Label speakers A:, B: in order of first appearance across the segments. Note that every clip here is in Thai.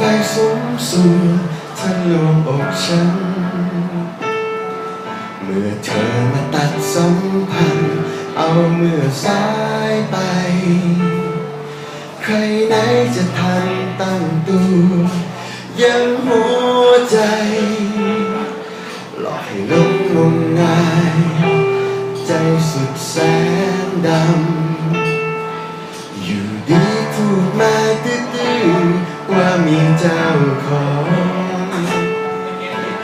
A: ไฟสูงสูงทั้งลวงอกฉัน เมื่อเธอมาตัดสัมพันธ์เอาเมื่อสายไป ใครไหนจะทันตั้งตัว ยังหัวใจ หลอกให้หลงงมงาย ใจสุดแสนดำ มีเจ้าของ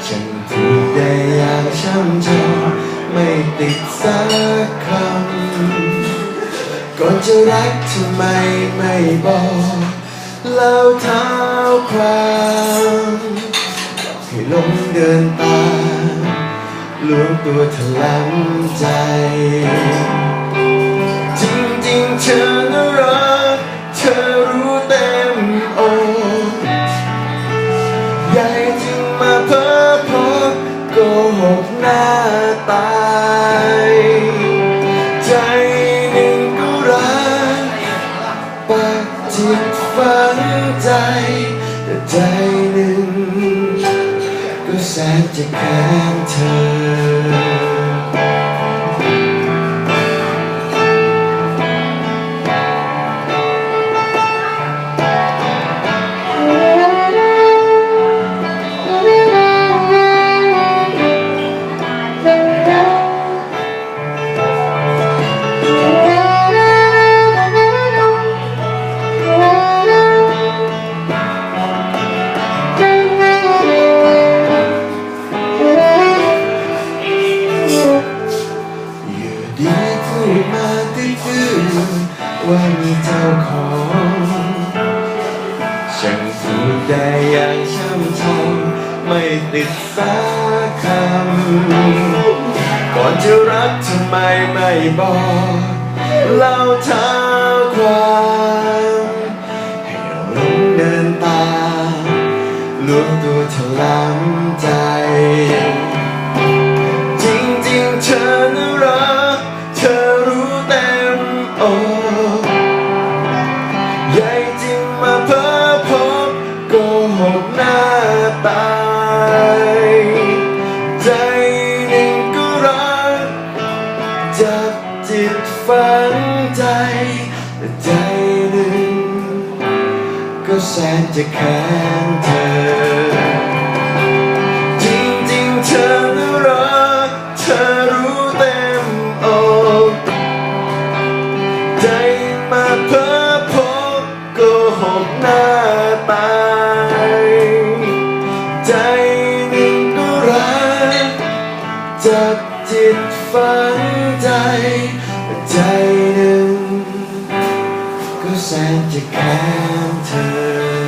A: ฉันพูดได้อย่างช่ำชองไม่ติดสักคำก่อนจะรักทำไมไม่บอกเล่าเท้าความให้หลงเดินตาลวงตัวเธอล้ำใจ จริงๆเธอ แสนจะแค้นเธอ ว่ามีเจ้าของฉันพูดได้อย่างช่ำชองไม่ติดสักคำก่อนจะรักทำไมไม่บอกเล่าเท้าความให้เราลงเดินตาลวงตัวเธอล้ำใจ จริงๆเธอ ใจหนึ่งก็รักจับจิตฝังใจ ใจหนึ่งก็แสนจะแค้นเธอ หนึ่งก็รักจับจิตฝังใจ ใจหนึ่งก็แสนจะแค้นเธอ